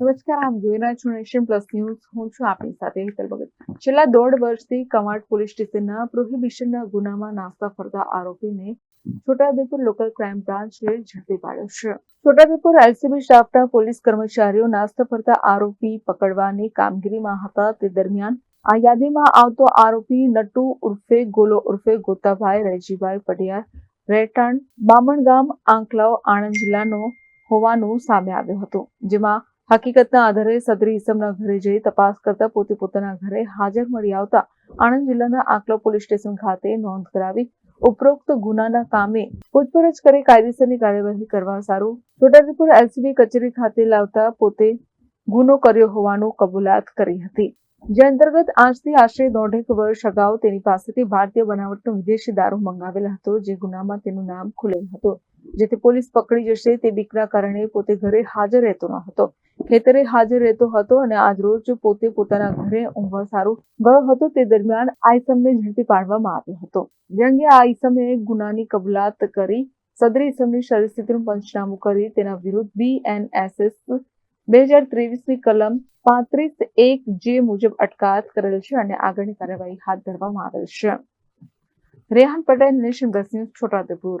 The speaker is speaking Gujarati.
નમસ્કાર આપ જોઈ રહ્યા છો નેશન પ્લસ ન્યૂઝ. હું છું આપની સાથે હિતલ ભગત. છેલ્લા દોઢ વર્ષથી કમાડ પોલીસ સ્ટેશનના પ્રોહિબિશનના ગુનામાં નાસ્તા ફરતા આરોપીને છોટાઉદેપુર લોકલ ક્રાઇમ બ્રાન્ચે ઝડપી પાડ્યો છે. છોટાઉદેપુર એલસીબી સ્ટાફના પોલીસ કર્મચારીઓ નાસ્તા ફરતા આરોપી પકડવાની કામગીરીમાં હતા. તે દરમિયાન આ યાદીમાં આવતો આરોપી નટુ ઉર્ફે, ગોલો ઉર્ફે, ગોતાભાઈ, રૈજીભાઈ પટિયાર રહેઠાણ બામણગામ આંકલાવ, આણંદ જિલ્લાનો હોવાનું સામે આવ્યું હતું, જેમાં હકીકતના આધારે સદરી ઇસમના ઘરે જઈ તપાસ કરતા પોતે પોતાના ઘરે હાજર મળી આવતા આણંદ જિલ્લાના આકલો પોલીસ સ્ટેશન ખાતે નોંધ કરાવી ઉપરોક્ત ગુનાના કામે પૂછપરછ કરી કાયદેસરની કાર્યવાહી કરવા સારું. છોટાઉદેપુર એલસીબી કચેરી ખાતે લાવતા પોતે ગુનો કર્યો હોવાનું કબૂલાત કરી હતી. જે અંતર્ગત આજથી આશરે દોઢેક વર્ષ અગાઉ તેની પાસેથી ભારતીય બનાવટનો વિદેશી દારૂ મંગાવેલ હતો, જે ગુનામાં તેનું નામ ખુલેલ હતું. જેથી પોલીસ પકડી જશે તે બીકના કારણે પોતે ઘરે હાજર રહેતો ન હતો. ખેતરે હાજર રહેતો હતો અને આજ રોજ પોતે પોતાના ઘરે ઊંઘવા સારું ગયો હતો. તે દરમિયાન આ ઈસમને ઝડપી પાડવામાં આવ્યો હતો. જે અંગે આ ઈસમે ગુનાની કબૂલાત કરી સદર ઈસમની પરિસ્થિતિનું પંચનામું કરી તેના વિરુદ્ધ બીએનએસએસ બે હજાર ત્રેવીસની કલમ પાંત્રીસ એક જે મુજબ અટકાયત કરેલ છે અને આગળની કાર્યવાહી હાથ ધરવામાં આવેલ છે. Rehan Patel, nation plus news, Chhota Udepur.